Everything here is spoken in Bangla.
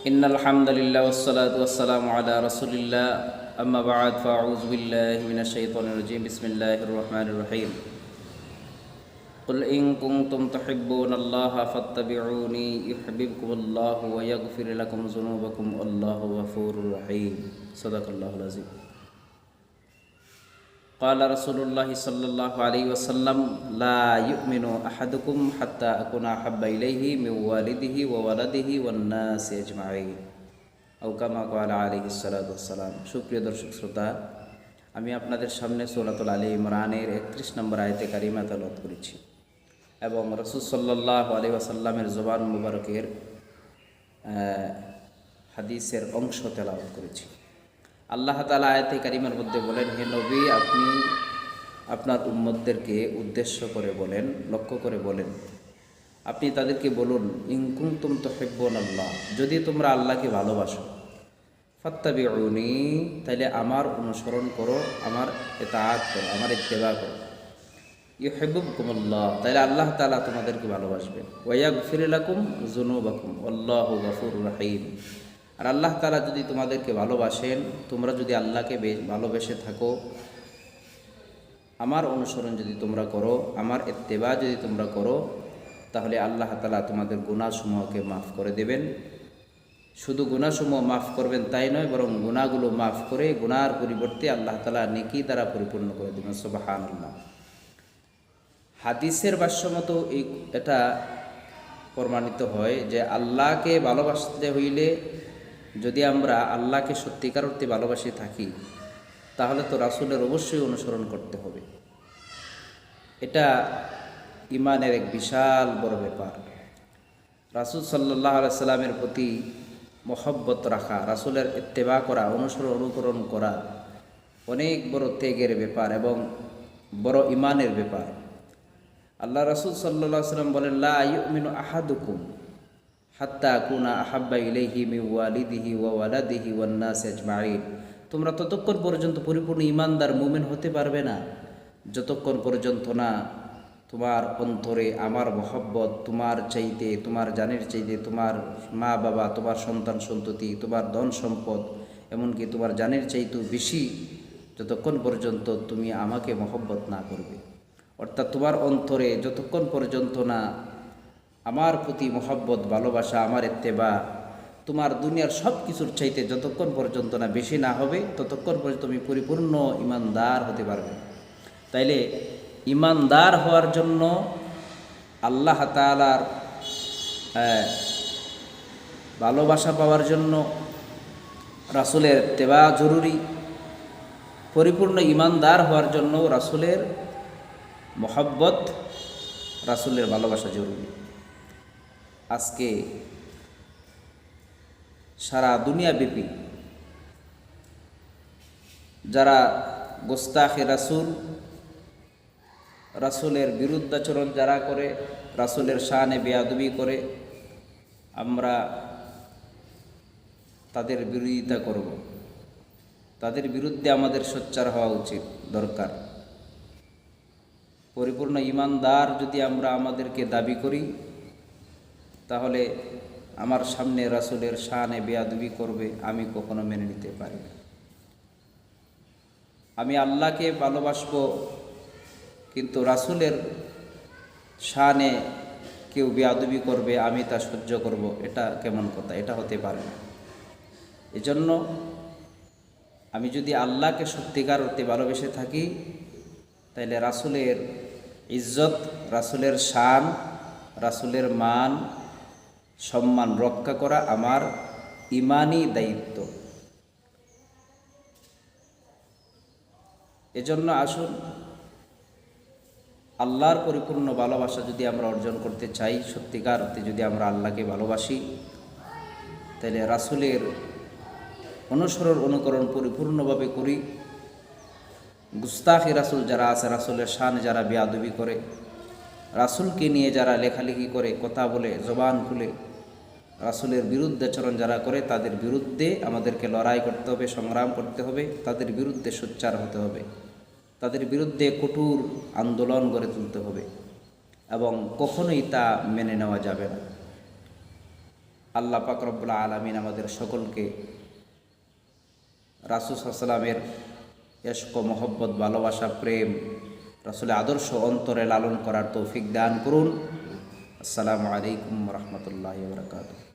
إن الحمد لله والصلاة والسلام على رسول الله. أما بعد فأعوذ بالله من الشيطان الرجيم. بسم الله الرحمن الرحيم. قل إن كنتم تحبون الله فاتبعوني يحببكم الله ويغفر لكم ذنوبكم والله غفور رحيم. صدق الله العظيم. قال رسول الله صلى الله عليه وسلم لا يؤمن أحدكم حتى أكون أحب إليه من والده وولده والناس أجمعين أو كما قال عليه الصلاة والسلام সুপ্রিয় দর্শক শ্রোতা আমি আপনাদের সামনে সৌরাতুল আলী ইমরানের একত্রিশ নম্বর আয়তে কারিমা তালত করেছি এবং রসুল সাল্লাহ আলী ওয়াসাল্লামের জবান মুবারকের আহ, হাদিসের অংশ তেলাওয়াত করেছি আল্লাহ তালা আয়াতে কারিমার মধ্যে বলেন, হে নবী, আপনি আপনার উম্মতদেরকে উদ্দেশ্য করে বলেন, লক্ষ্য করে বলেন। আপনি তাদেরকে বলুন ইনকুম তুম তো হেব্বন আল্লাহ যদি তোমরা আল্লাহকে ভালোবাসো। ফত্তাবি উনি তাহলে আমার অনুসরণ করো, আমার এতাআত করো, আমার ইত্তেবা করো। ইউ হেবুব কুমল্লাহ তাহলে আল্লাহ তালা তোমাদেরকে ভালোবাসবেন। ওয়াইয়াক ফিরিলাকুম জুনুবাকুম আল্লাহ গফুর রাহিম। আর আল্লাহ তালা যদি তোমাদেরকে ভালোবাসেন, তোমরা যদি আল্লাহকে ভালোবেসে থাকো, আমার অনুসরণ যদি তোমরা করো, আমার এত্তেবা যদি তোমরা করো, তাহলে আল্লাহ তালা তোমাদের গুণাসমূহকে মাফ করে দেবেন। শুধু গুণাসমূহ মাফ করবেন তাই নয়, বরং গুণাগুলো মাফ করে গুনার পরিবর্তে আল্লাহ তালা নেকি দ্বারা পরিপূর্ণ করে দেবেন। সোবাহান আল্লাহ হাদিসের ভাষ্য মতো এই এটা প্রমাণিত হয় যে আল্লাহকে ভালোবাসতে হইলে যদি আমরা আল্লাহকে সত্যিকার অর্থে ভালোবাসি থাকি, তাহলে তো রাসূলের অবশ্যই অনুসরণ করতে হবে। এটা ইমানের এক বিশাল বড় ব্যাপার। রাসূল সাল্লাহ সাল্লামের প্রতি মহব্বত রাখা, রাসূলের ইত্তেবা করা, অনুসরণ অনুকরণ করা অনেক বড় ত্যাগের ব্যাপার এবং বড় ইমানের ব্যাপার। আল্লাহ রসুল সাল্লাহ সাল্লাম বলেন, লা আহাদুকুম। হাত্তা কুনা আহাব্বা ইলাইহি মি ওয়ালিদিহি ওয়া ওয়ালাদিহি ওয়ান নাস আজমাইন। তোমরা ততক্ষণ পর্যন্ত পরিপূর্ণ ইমানদার মুমিন হতে পারবে না। যতক্ষণ পর্যন্ত না তোমার অন্তরে আমার মহব্বত, তোমার চাইতে, তোমার জানের চাইতে, তোমার মা বাবা তোমার সন্তান সন্ততি, তোমার ধন সম্পদ, এমনকি তোমার জানের চাইতেও বেশি, যতক্ষণ পর্যন্ত তুমি আমাকে মহব্বত না করবে। অর্থাৎ তোমার অন্তরে যতক্ষণ পর্যন্ত না আমার প্রতি মহব্বত, ভালোবাসা, আমার এত্তেবা তোমার দুনিয়ার সব কিছুর চাইতে যতক্ষণ পর্যন্ত না বেশি না হবে, ততক্ষণ পর্যন্ত তুমি পরিপূর্ণ ইমানদার হতে পারবে। তাইলে ইমানদার হওয়ার জন্য আল্লাহ তালার ভালোবাসা পাওয়ার জন্য রাসুলের তেবা জরুরি। পরিপূর্ণ ইমানদার হওয়ার জন্য রাসুলের মহব্বত, রাসুলের ভালোবাসা জরুরি। আজকে সারা দুনিয়াব্যাপী যারা গোস্তাখে রাসুল, রাসুলের বিরুদ্ধাচরণ যারা করে, রাসুলের শানে বেয়াদবি করে, আমরা তাদের বিরোধিতা করব। তাদের বিরুদ্ধে আমাদের সোচ্চার হওয়া উচিত, দরকার। পরিপূর্ণ ইমানদার যদি আমরা আমাদেরকে দাবি করি তাহলে আমার সামনে রাসুলের শানে বেয়াদবি করবে, আমি কখনো মেনে নিতে পারি আমি আল্লাহকে ভালোবাসব, কিন্তু রাসুলের শানে কেউ বেয়াদবি করবে, আমি তা সহ্য করব, এটা কেমন কথা? এটা হতে পারে না। এজন্য আমি যদি আল্লাহকে সত্যিকার অর্থে ভালোবেসে থাকি তাহলে রাসুলের ইজ্জত, রাসুলের শান, রাসুলের মান সম্মান রক্ষা করা আমার ইমানই দায়িত্ব। এজন্য আসুন, আল্লাহর পরিপূর্ণ ভালোবাসা যদি আমরা অর্জন করতে চাই, সত্যিকার অর্থে যদি আমরা আল্লাহকে ভালোবাসি, তাহলে রাসুলের অনুসরণ, অনুকরণ পরিপূর্ণভাবে করি। গুস্তাখি রাসুল যারা আছে, রাসুলের শান যারা বেয়াদবি করে, রাসুলকে নিয়ে যারা লেখালেখি করে, কথা বলে, জবান খুলে রাসুলের বিরুদ্ধাচরণ যারা করে, তাদের বিরুদ্ধে আমাদেরকে লড়াই করতে হবে, সংগ্রাম করতে হবে, তাদের বিরুদ্ধে সোচ্চার হতে হবে, তাদের বিরুদ্ধে কঠোর আন্দোলন গড়ে তুলতে হবে এবং কখনোই তা মেনে নেওয়া যাবে না। আল্লাহ পাক রব্বুল আলমিন আমাদের সকলকে রাসুসাল্লামের এশক মোহব্বত, ভালোবাসা, প্রেম, রাসুলের আদর্শ অন্তরে লালন করার তৌফিক দান করুন। আসসালামু আলাইকুম রহমতুল্লাহ বরকাত